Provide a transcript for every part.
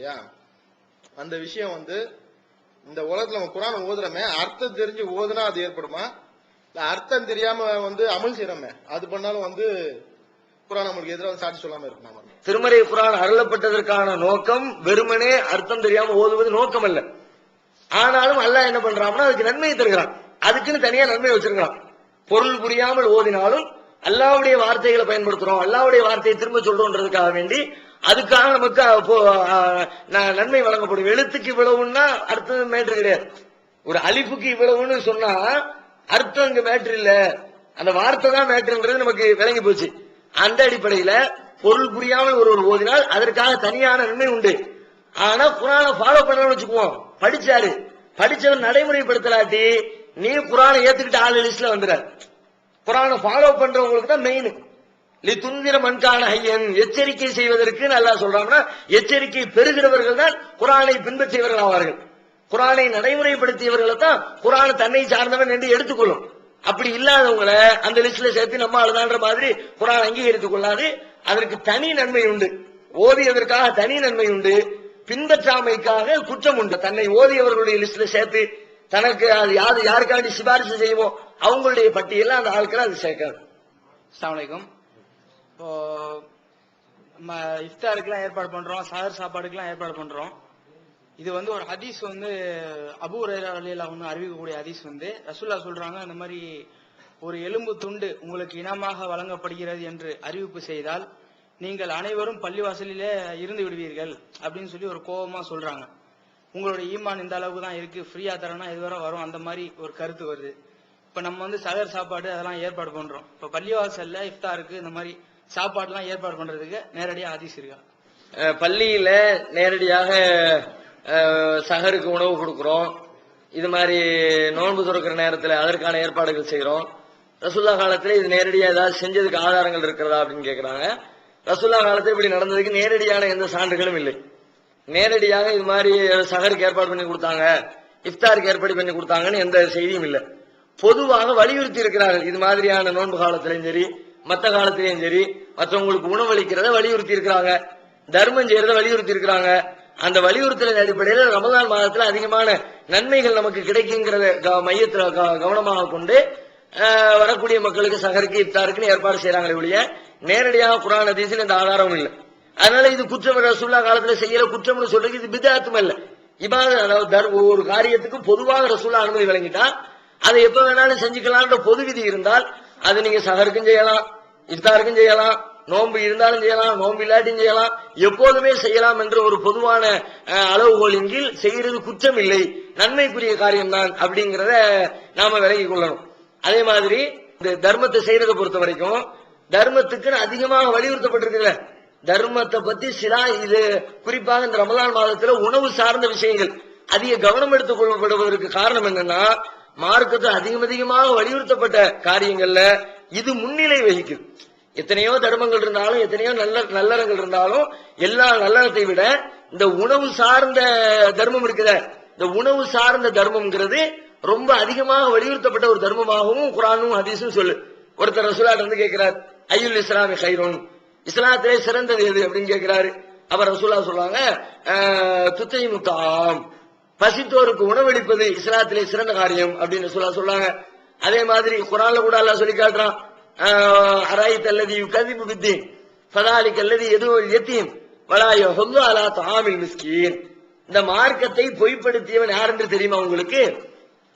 இல்லையா? அந்த விஷயம் வந்து இந்த உலகத்துல நம்ம குரான் ஓதுறோமே அர்த்தம் தெரிஞ்சு ஓதுனா அது ஏற்படுமா? இல்ல அர்த்தம் தெரியாம வந்து அமல் செய்யறோமே அது பண்ணாலும் வந்து குரான் நம்மளுக்கு எதிராக சாட்சி சொல்லாம இருக்கணும் திருமறை குரான் அருளப்பட்டதற்கான நோக்கம் வெறுமனே அர்த்தம் தெரியாம ஓதுவது நோக்கம் அல்ல ஆனாலும் அல்லாஹ் என்ன பண்றான்னா அதுக்கு நன்மையை தருகிறான். அதுக்குன்னு தனியா நன்மை வச்சிருக்கிறான். பொருள் புரியாமல் ஓதினாலும் அல்லாவுடைய வார்த்தைகளை பயன்படுத்துறோம் அல்லாவுடைய வார்த்தையை திரும்ப சொல்றோன்றதுக்காக வேண்டி அதுக்காக நமக்கு நன்மை வழங்கப்படும். எழுத்துக்கு இவ்வளவுன்னா அர்த்தம் மேட்ரு கிடையாது. ஒரு அழிப்புக்கு இவ்வளவுன்னு சொன்னா அர்த்தம் இங்க மேட்ரு இல்ல. அந்த வார்த்தை தான் மேட்ருன்றது நமக்கு விளங்கி போச்சு. அந்த அடிப்படையில பொருள் புரியாமல் ஒருவர் ஓதினால் அதற்காக தனியான நன்மை உண்டு. ஆனா குரானை ஃபாலோ பண்ணணும்னு வச்சுக்குவோம். படிச்சாரு. படிச்சவன் நடைமுறைப்படுத்தலாட்டி நீ குரானை ஏத்துக்கிட்டு ஆள் லிஸ்ட்ல வந்துடுற. குரானை ஃபாலோ பண்றவங்களுக்கு தான் மெயின் லி மண்கான ஐயன் எச்சரிக்கை செய்வதற்கு நல்லா சொல்றாங்கன்னா எச்சரிக்கை பெறுகிறவர்கள் தான் குரானை பின்பற்றியவர்கள் ஆவார்கள். குரானை நடைமுறைப்படுத்தியவர்களை தான் குரான் தன்னை சார்ந்தவன் என்று எடுத்துக்கொள்ளும். அப்படி இல்லாதவங்களை அந்த லிஸ்ட்ல சேர்த்து நம்ம அழுதான்ற மாதிரி குரான் அங்கீகரித்துக் கொள்ளாது. அதற்கு தனி நன்மை உண்டு. ஓதியதற்காக தனி நன்மை உண்டு. பின்பற்றாமைக்காக குற்றம் உண்டு. தன்னை ஓதியவர்களுடைய லிஸ்ட்ல சேர்த்து தனக்கு அது யாரு யாருக்காண்டி சிபாரிசு செய்வோம் அவங்களுடைய பட்டியல அந்த ஆட்களை அது சேர்க்காது. அஸ்ஸலாமு இப்போ நம்ம இஃப்தாருக்குலாம் ஏற்பாடு பண்றோம் சஹர் சாப்பாடுக்குலாம் ஏற்பாடு பண்றோம். இது வந்து ஒரு ஹதீஸ் வந்து அபு ஹுரைரா ஒன்று அறிவிக்கக்கூடிய ஹதீஸ் வந்து ரசுல்லா சொல்றாங்க இந்த மாதிரி ஒரு எலும்பு துண்டு உங்களுக்கு இனமாக வழங்கப்படுகிறது என்று அறிவிப்பு செய்தால் நீங்கள் அனைவரும் பள்ளிவாசலிலே இருந்து விடுவீர்கள் அப்படின்னு சொல்லி ஒரு கோபமா சொல்றாங்க. உங்களுடைய ஈமான் இந்த அளவுக்கு தான் இருக்கு ஃப்ரீயா தரேன்னா இதுவரை வரும் அந்த மாதிரி ஒரு கருத்து வருது. இப்ப நம்ம வந்து சகர் சாப்பாடு அதெல்லாம் ஏற்பாடு பண்றோம். இப்ப பள்ளிவாசல்ல இஃப்தாருக்கு இந்த மாதிரி சாப்பாடுலாம் ஏற்பாடு பண்றதுக்கு நேரடியாக ஆதிஸ் இருக்கா? பள்ளியில நேரடியாக சகருக்கு உணவு கொடுக்குறோம். இது மாதிரி நோன்பு துறக்கிற நேரத்தில் அதற்கான ஏற்பாடுகள் செய்கிறோம் ரசுல்லா காலத்தில் இது நேரடியாக ஏதாவது செஞ்சதுக்கு ஆதாரங்கள் இருக்கிறதா அப்படின்னு கேட்குறாங்க ரசுல்லா காலத்தில் இப்படி நடந்ததுக்கு நேரடியான எந்த சான்றுகளும் இல்லை. நேரடியாக இது மாதிரி சகருக்கு ஏற்பாடு பண்ணி கொடுத்தாங்க இஃப்தாருக்கு ஏற்பாடு பண்ணி கொடுத்தாங்கன்னு எந்த செய்தியும் இல்லை. பொதுவாக வலியுறுத்தி இருக்கிறார்கள். இது மாதிரியான நோன்பு காலத்திலையும் சரி மத்த காலத்திலையும் சரி மற்றவங்களுக்கு உணவளிக்கிறத வலியுறுத்தி இருக்கிறாங்க தர்மம் செய்யறத வலியுறுத்தி இருக்கிறாங்க அந்த வலியுறுத்தலின் அடிப்படையில் ரமதான் மாதத்துல அதிகமான நன்மைகள் நமக்கு கிடைக்குங்கிறத மையத்துல க- கவனமாக கொண்டு வரக்கூடிய மக்களுக்கு சகருக்கு இஃப்தாருக்குன்னு ஏற்பாடு செய்யறாங்களே ஒழிய நேரடியாக குரான் ஹதீஸில் இந்த ஆதாரம் இல்லை. அதனால இது குற்றம் ரசூல்லா காலத்துல செய்யற குற்றம்னு சொல்றது இது பிதாத்தும் இல்ல இபாத அதாவது ஒரு காரியத்துக்கு பொதுவாக ரசூல்லா அனுமதி வழங்கிட்டா அதை எப்ப வேணாலும் செஞ்சுக்கலான்ற பொது விதி இருந்தால் அது நீங்க சகருக்கும் செய்யலாம் இஃப்தாருக்கும் செய்யலாம் நோன்பு இருந்தாலும் செய்யலாம் நோன்பு இல்லாட்டியும் செய்யலாம் எப்போதுமே செய்யலாம் என்ற ஒரு பொதுவான அஹ், அளவுகோலின் கீழ் செய்யறது குற்றம் இல்லை நன்மைக்குரிய காரியம்தான் அப்படிங்கிறத நாம விலகி கொள்ளணும். அதே மாதிரி இந்த தர்மத்தை செய்யறதை பொறுத்த வரைக்கும் தர்மத்துக்குன்னு அதிகமாக வலியுறுத்தப்பட்டிருக்குல்ல தர்மத்தை பத்தி சிலா இது குறிப்பாக இந்த ரமதான் மாதத்துல உணவு சார்ந்த விஷயங்கள் அதிக கவனம் எடுத்துக் கொள்ளப்படுவதற்கு காரணம் என்னன்னா மார்க்கத்தை அதிகம் அதிகமாக வலியுறுத்தப்பட்ட காரியங்கள்ல இது முன்னிலை வகிக்குது. எத்தனையோ தர்மங்கள் இருந்தாலும் எத்தனையோ நல்ல நல்லறங்கள் இருந்தாலும் எல்லா நல்லறத்தை விட இந்த உணவு சார்ந்த தர்மம் இருக்குத இந்த உணவு சார்ந்த தர்மம்ங்கிறது ரொம்ப அதிகமாக வலியுறுத்தப்பட்ட ஒரு தர்மமாகவும் குரானும் ஹதீஸும் சொல்லு. ஒருத்தர் ரசூலாட்ட வந்து கேட்கிறார் ஐயுல் இஸ்லாமி ஹைரோன் இஸ்லாத்திலே சிறந்தது எது அப்படின்னு கேட்கிறாரு. அவர் ரசூலா சொல்லுவாங்க துத்தை முத்தாம் பசித்தோருக்கு உணவளிப்பது இஸ்லாத்திலே சிறந்த காரியம் அப்படின்னு சொல்ல சொல்றாங்க அதே மாதிரி குரான்ல கூட எல்லாம் சொல்லி காட்டுறான். அராய் தல்லதி கதிபு வித்தி ஃபதாலி கல்லதி எதுவும் எத்தீம் வலாயோ ஹொல்லு அலா தாமில் மிஸ்கீன். இந்த மார்க்கத்தை பொய்ப்படுத்தியவன் யார் என்று தெரியுமா உங்களுக்கு?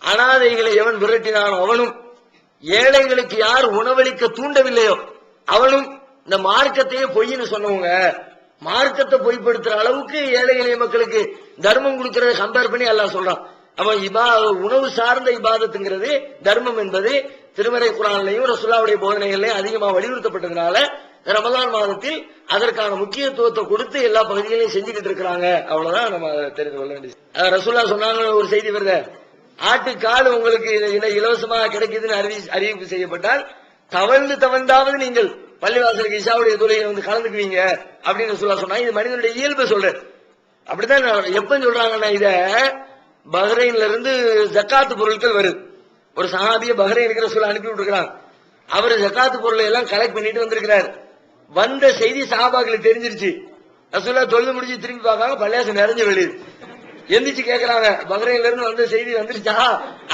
அனாதைகளை எவன் விரட்டினானோ அவனும் ஏழைகளுக்கு யார் உணவளிக்க தூண்டவில்லையோ அவனும் இந்த மார்க்கத்தையே பொய்ன்னு சொன்னவங்க. மார்க்கத்தை பொய்ப்படுத்துற அளவுக்கு ஏழை எளிய மக்களுக்கு தர்மம் கொடுக்கறத கம்பேர் பண்ணி எல்லாம் சொல்றான். அவன் இபா உணவு சார்ந்த இபாதத்துங்கிறது தர்மம் என்பது திருமறை குரான்லையும் ரசுல்லாவுடைய போதனைகள்லையும் அதிகமா வலியுறுத்தப்பட்டதுனால ரமலான் மாதத்தில் அதற்கான முக்கியத்துவத்தை கொடுத்து எல்லா பகுதிகளையும் செஞ்சுக்கிட்டு இருக்கிறாங்க. அவ்வளவுதான் நம்ம தெரிந்து கொள்ள வேண்டியது. ரசுல்லா சொன்னாங்க ஒரு செய்தி வருது. ஆட்டுக்கால் உங்களுக்கு இலவசமாக கிடைக்குதுன்னு அறிவி அறிவிப்பு செய்யப்பட்டால் தவழ்ந்து தவழ்ந்தாவது நீங்கள் பள்ளிவாசலுக்கு இஷாவுடைய தொழிலை வந்து கலந்துக்குவீங்க அப்படின்னு சொல்ல சொன்னாங்க இது மனிதனுடைய இயல்பை சொல்றேன் அப்படித்தான் நான் எப்ப சொல்றாங்கன்னா இத பஹ்ரைன்ல இருந்து ஜக்காத்து பொருட்கள் வருது. ஒரு சஹாபிய பஹ்ரைனுக்கு சொல்ல அனுப்பி விட்டுருக்காங்க அவர் ஜக்காத்து பொருளை எல்லாம் கலெக்ட் பண்ணிட்டு வந்திருக்கிறார். வந்த செய்தி சஹாபாக்களுக்கு தெரிஞ்சிருச்சு. ரசூல்லா தொழுது முடிஞ்சு திரும்பி பார்க்காங்க பள்ளியாசம் நிறைஞ்சு வெளியுது எந்திரிச்சு கேட்கறாங்க பஹ்ரைன்ல இருந்து வந்த செய்தி வந்துருச்சா?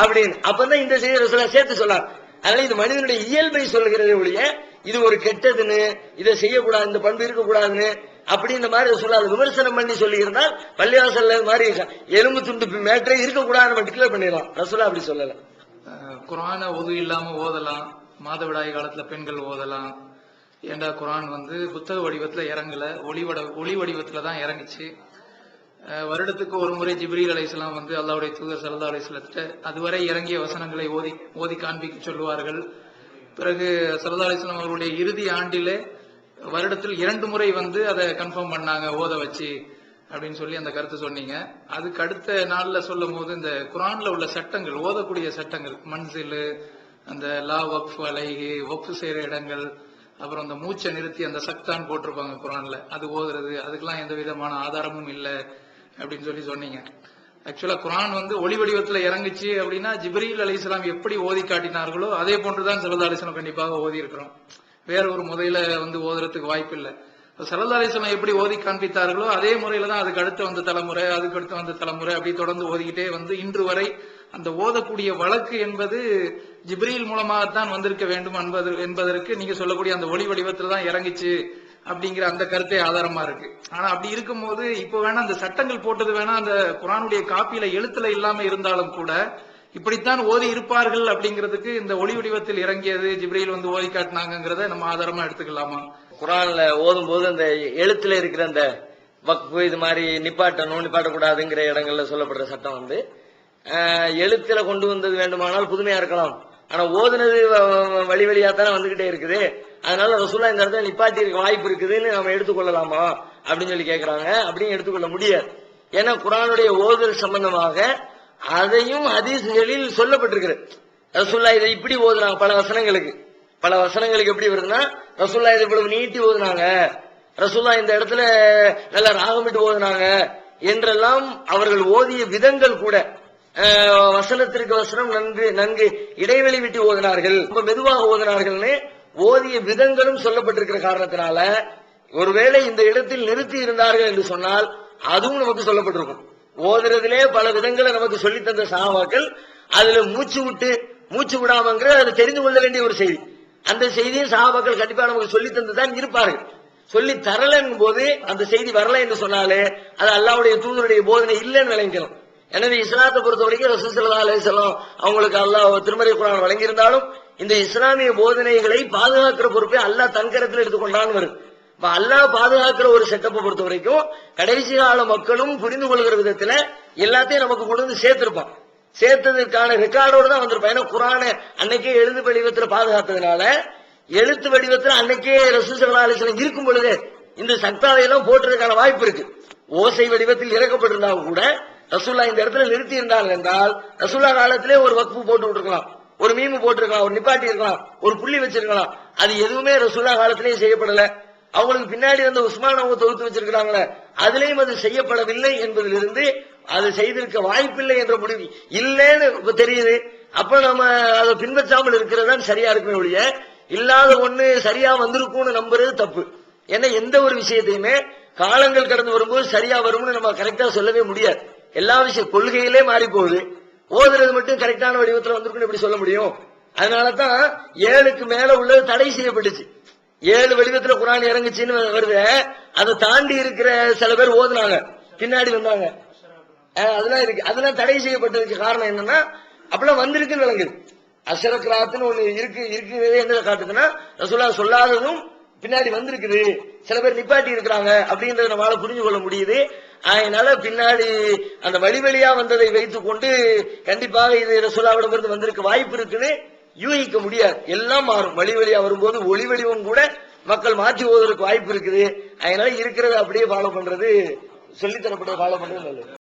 அப்படின்னு. அப்பதான் இந்த செய்தி ரசூலா சேர்த்து சொன்னார் அதனால இது மனிதனுடைய இயல்பை சொல்லுகிறதே ஒழிய இது ஒரு கெட்டதுன்னு இதை செய்யக்கூடாது இந்த பண்பு இருக்கக்கூடாதுன்னு அப்படி இந்த மாதிரி ரசூலா விமர்சனம் பண்ணி சொல்லியிருந்தால் பள்ளிவாசல்ல இது மாதிரி எலும்பு துண்டு மேட்டரே இருக்கக்கூடாதுன்னு டிக்ளேர் பண்ணிடலாம். ரசூலா அப்படி சொல்லல. குரான குர்ஆனை ஒது இல்லாம ஓதலாம். மாதவிடாய் காலத்துல பெண்கள் ஓதலாம். ஏண்டா குரான் வந்து புத்தக வடிவத்துல இறங்கல? ஒளி வட ஒளி வடிவத்துல தான் இறங்குச்சு. வருடத்துக்கு ஒரு முறை ஜிப்ரீல் அலைசலாம் வந்து அல்லாவுடைய தூதர் ஸல்லல்லாஹு அலைஹி அதுவரை இறங்கிய வசனங்களை ஓதி ஓதி காண்பிக்க சொல்லுவார்கள். பிறகு சரதா அலைஹி அவர்களுடைய இறுதி ஆண்டிலே வருடத்தில் இரண்டு முறை வந்து அதை கன்ஃபார்ம் பண்ணாங்க ஓத வச்சு அப்படின்னு சொல்லி அந்த கருத்து சொன்னீங்க. அதுக்கு அடுத்த நாளில் சொல்லும் போது இந்த குரான்ல உள்ள சட்டங்கள் ஓதக்கூடிய சட்டங்கள் மன்சிலு அந்த லா வக்ஃப் அலைகி வக்ஃப் செய்கிற இடங்கள் அப்புறம் அந்த மூச்சை நிறுத்தி அந்த சக்தான் போட்டிருப்பாங்க குரான்ல. அது ஓதுறது அதுக்கெல்லாம் எந்த விதமான ஆதாரமும் இல்லை அப்படின்னு சொல்லி சொன்னீங்க. ஆக்சுவலா குரான் வந்து ஒளி வடிவத்துல இறங்குச்சு அப்படின்னா ஜிப்ரீல் அலைஹிஸ்ஸலாம் எப்படி ஓதி காட்டினார்களோ அதே போன்றுதான் சரதா அலிஸ்லாம் கண்டிப்பாக ஓதி இருக்கிறோம் வேற ஒரு முறையில வந்து ஓதுறதுக்கு வாய்ப்பு இல்லை. சரதா அலிஸ்லாம் எப்படி ஓதி காண்பித்தார்களோ அதே முறையில தான் அதுக்கு அடுத்து வந்த தலைமுறை அதுக்கு அடுத்து வந்த தலைமுறை அப்படி தொடர்ந்து ஓதிக்கிட்டே வந்து இன்று வரை அந்த ஓதக்கூடிய வழக்கு என்பது ஜிப்ரீல் மூலமாகத்தான் வந்திருக்க வேண்டும் என்பது என்பதற்கு நீங்க சொல்லக்கூடிய அந்த ஒளி வடிவத்துல தான் இறங்குச்சு. அப்படிங்கிற அந்த கருத்தே ஆதாரமா இருக்கு. ஆனா அப்படி இருக்கும்போது இப்போ வேணா அந்த சட்டங்கள் போட்டது வேணா அந்த குரானுடைய காப்பியில எழுத்துல இல்லாம இருந்தாலும் கூட இப்படித்தான் ஓதி இருப்பார்கள் அப்படிங்கிறதுக்கு இந்த ஒளி வடிவத்தில் இறங்கியது ஜிப்ரையில் வந்து ஓதி காட்டினாங்கிறத நம்ம ஆதாரமா எடுத்துக்கலாமா? குரான்ல ஓதும் போது அந்த எழுத்துல இருக்கிற அந்த வக்ஃபு இது மாதிரி நிப்பாட்டணும் நிப்பாட்டக்கூடாதுங்கிற இடங்கள்ல சொல்லப்படுற சட்டம் வந்து எழுத்துல கொண்டு வந்தது வேண்டுமானால் புதுமையா இருக்கலாம். ஆனா ஓதுனது வழி வழியா தானே வந்துகிட்டே இருக்குது. அதனால ரசூல்லா இந்த இடத்துல நிப்பாட்டிருக்க வாய்ப்பு இருக்குதுன்னு நம்ம எடுத்துக்கொள்ளலாமா? அப்படின்னு சொல்லி கேட்கிறாங்க அப்படின்னு எடுத்துக்கொள்ள முடியாது. ஏன்னா குரானுடைய ஓதல் சம்பந்தமாக அதையும் ஹதீஸ்களில் சொல்லப்பட்டிருக்கிறது. ரசூல்லா இதை இப்படி ஓதுனாங்க பல வசனங்களுக்கு. பல வசனங்களுக்கு எப்படி வருதுன்னா ரசூல்லா இதை இவ்வளவு நீட்டி ஓதுனாங்க. ரசூல்லா இந்த இடத்துல நல்ல ராகமிட்டு ஓதுனாங்க என்றெல்லாம் அவர்கள் ஓதிய விதங்கள் கூட வசனத்திற்கு வசனம் நன்கு நன்கு இடைவெளி விட்டு ஓதினார்கள். ரொம்ப மெதுவாக ஓதினார்கள்னு ஓதிய விதங்களும் சொல்லப்பட்டிருக்கிற காரணத்தினால ஒருவேளை இந்த இடத்தில் நிறுத்தி இருந்தார்கள் என்று சொன்னால் அதுவும் நமக்கு சொல்லப்பட்டிருக்கும். ஓதுறதுலே பல விதங்களை நமக்கு சொல்லித் தந்த சாபாக்கள் அதுல மூச்சு விட்டு மூச்சு விடாமங்கிற அதை தெரிந்து கொள்ள வேண்டிய ஒரு செய்தி. அந்த செய்தியும் சாபாக்கள் கண்டிப்பா நமக்கு சொல்லி தந்து தான் இருப்பார்கள். சொல்லி தரலங்கும் போது அந்த செய்தி வரல என்று சொன்னாலே அது அல்லாவுடைய தூதருடைய போதனை இல்லைன்னு விளங்கிக்கணும் எனவே இஸ்லாத்தை பொறுத்த வரைக்கும் ரசூல் ஸல்லல்லாஹு அவங்களுக்கு அல்லாஹ் திருமறை குரான் வழங்கியிருந்தாலும் இந்த இஸ்லாமிய போதனைகளை பாதுகாக்கிற பொறுப்பை அல்லாஹ் தன்கரத்தில் எடுத்துக்கொண்டான்னு வருது. இப்ப அல்லாஹ் பாதுகாக்கிற ஒரு செட்டப்பை பொறுத்த வரைக்கும் கடைசி கால மக்களும் புரிந்து கொள்கிற விதத்துல எல்லாத்தையும் நமக்கு கொண்டு வந்து சேர்த்திருப்பான் சேர்த்ததற்கான ரெக்கார்டோடு தான் வந்திருப்பான் ஏன்னா குரானை அன்னைக்கே எழுது வடிவத்துல பாதுகாத்ததுனால எழுத்து வடிவத்துல அன்னைக்கே ரசூல் ஸல்லல்லாஹு இருக்கும் பொழுது இந்த சக்தாலையெல்லாம் போட்டுறதுக்கான வாய்ப்பு இருக்கு. ஓசை வடிவத்தில் இறக்கப்பட்டிருந்தா கூட ரசூல்லா இந்த இடத்துல நிறுத்தி இருந்தாங்க என்றால் ரசூல்லா காலத்திலே ஒரு வக்பு போட்டு விட்டுருக்கலாம் ஒரு மீமு போட்டிருக்கலாம் ஒரு நிப்பாட்டி இருக்கலாம் ஒரு புள்ளி வச்சிருக்கலாம். அது எதுவுமே ரசூலா காலத்திலேயே செய்யப்படல. அவங்களுக்கு பின்னாடி வந்த உஸ்மான் அவங்க தொகுத்து வச்சிருக்கிறாங்களே அதுலயும் அது செய்யப்படவில்லை என்பதிலிருந்து அது செய்திருக்க வாய்ப்பில்லை என்ற முடிவு இல்லைன்னு தெரியுது. அப்ப நம்ம அதை பின்பற்றாமல் இருக்கிறது தான் சரியா இருக்குமே ஒழிய இல்லாத ஒண்ணு சரியா வந்திருக்கும்னு நம்புறது தப்பு. ஏன்னா எந்த ஒரு விஷயத்தையுமே காலங்கள் கடந்து வரும்போது சரியா வரும்னு நம்ம கரெக்டா சொல்லவே முடியாது. எல்லா விஷயம் கொள்கையிலே மாறி போகுது ஓதுறது மட்டும் கரெக்டான வடிவத்துல வந்திருக்குன்னு எப்படி சொல்ல முடியும்? அதனாலதான் ஏழுக்கு மேல உள்ளது தடை செய்யப்பட்டுச்சு. ஏழு வடிவத்துல குரான் இறங்குச்சுன்னு வருது. அதை தாண்டி இருக்கிற சில பேர் ஓதுனாங்க. பின்னாடி வந்தாங்க. அதெல்லாம் இருக்கு. அதெல்லாம் தடை செய்யப்பட்டதுக்கு காரணம் என்னன்னா அப்பெல்லாம் வந்திருக்குன்னு விளங்குது. அசரக்ராத்துன்னு ஒண்ணு இருக்கு இருக்கிறதே என்ன காட்டுதுன்னா ரசோல்லா சொல்லாததும் பின்னாடி வந்திருக்குது. சில பேர் நிப்பாட்டி இருக்கிறாங்க அப்படின்றத நம்மளால புரிஞ்சு கொள்ள முடியுது. அதனால பின்னாடி அந்த வழி வழியா வந்ததை வைத்துக் கொண்டு கண்டிப்பாக இது ரசூலாவிடமிருந்து வந்திருக்க வாய்ப்பு இருக்குன்னு யூகிக்க முடியாது. எல்லாம் மாறும். வழி வழியா வரும்போது ஒளி வடிவம் கூட மக்கள் மாற்றி போவதற்கு வாய்ப்பு இருக்குது. அதனால இருக்கிறத அப்படியே ஃபாலோ பண்றது சொல்லித்தரப்பட்ட ஃபாலோ பண்றது நல்லது.